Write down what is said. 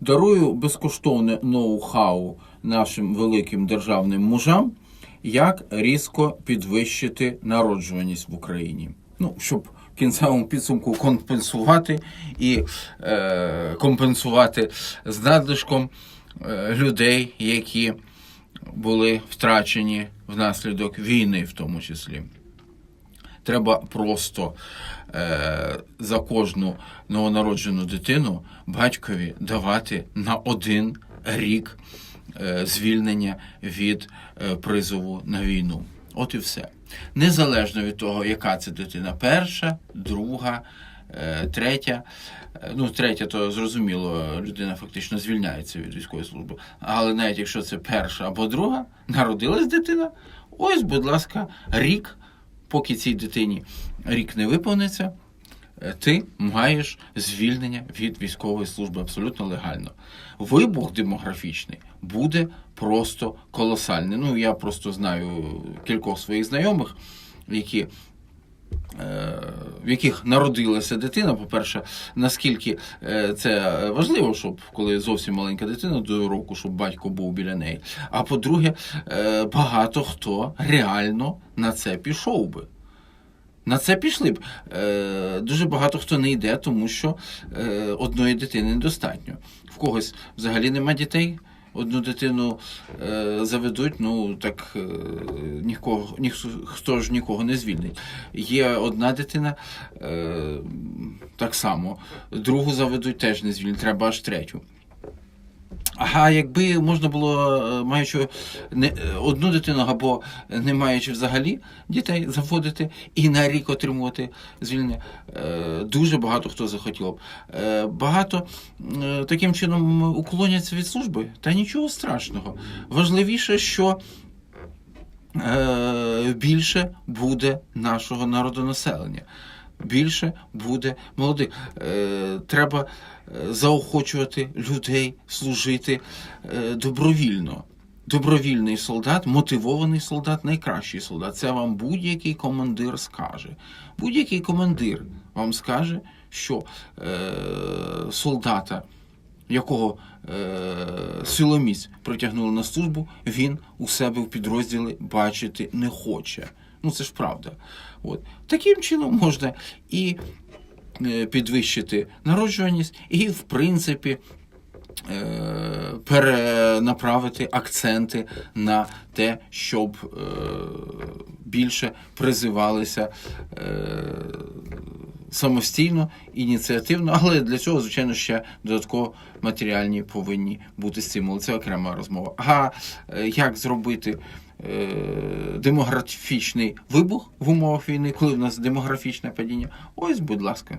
Дарую безкоштовне ноу-хау нашим великим державним мужам, як різко підвищити народжуваність в Україні. Ну, щоб в кінцевому підсумку компенсувати і е, компенсувати з надлишком е, людей, які були втрачені внаслідок війни, в тому числі. Треба просто е, за кожну новонароджену дитину батькові давати на один рік е, звільнення від е, призову на війну. От і все. Незалежно від того, яка це дитина, перша, друга, е, третя. Е, Ну, третя, то зрозуміло, людина фактично звільняється від військової служби. Але навіть якщо це перша або друга, народилась дитина, ось, будь ласка, рік поки цій дитині рік не виповниться, е, ти маєш звільнення від військової служби абсолютно легально. Вибух демографічний буде просто колосальний. Ну, я просто знаю кількох своїх знайомих, які. Е, В яких народилася дитина, по-перше, наскільки е, це важливо, щоб коли зовсім маленька дитина до року, щоб батько був біля неї. А по-друге, е, багато хто реально на це пішов би. На це пішли б. Дуже багато хто не йде, тому що одної дитини недостатньо. В когось взагалі нема дітей. Одну дитину е, заведуть, ну так е, нікого, ніхто ж нікого не звільнить. Є одна дитина, е, так само, другу заведуть, теж не звільнить, треба аж третю. А якби можна було, е, маючи не, е, одну дитину або не маючи взагалі дітей, заводити і на рік отримувати звільнення, е, дуже багато хто захотів. Е, Багато е, таким чином уклоняться від служби, та нічого страшного. Важливіше, що е, більше буде нашого народонаселення. Більше буде молодих. Е, треба е, заохочувати людей служити е, добровільно. Добровільний солдат, мотивований солдат, найкращий солдат. Це вам будь-який командир скаже. Будь-який командир вам скаже, що е, солдата, якого е, силоміць притягнули на службу, він у себе в підрозділі бачити не хоче. Ну це ж правда. От. Таким чином можна і е, підвищити народжуваність, і, в принципі, е, перенаправити акценти на те, щоб е, більше призивалися самостійно, ініціативно, але для цього, звичайно, ще додатково матеріальні повинні бути стимули. Це окрема розмова. А як зробити демографічний вибух в умовах війни, коли в нас демографічне падіння? Ось, будь ласка.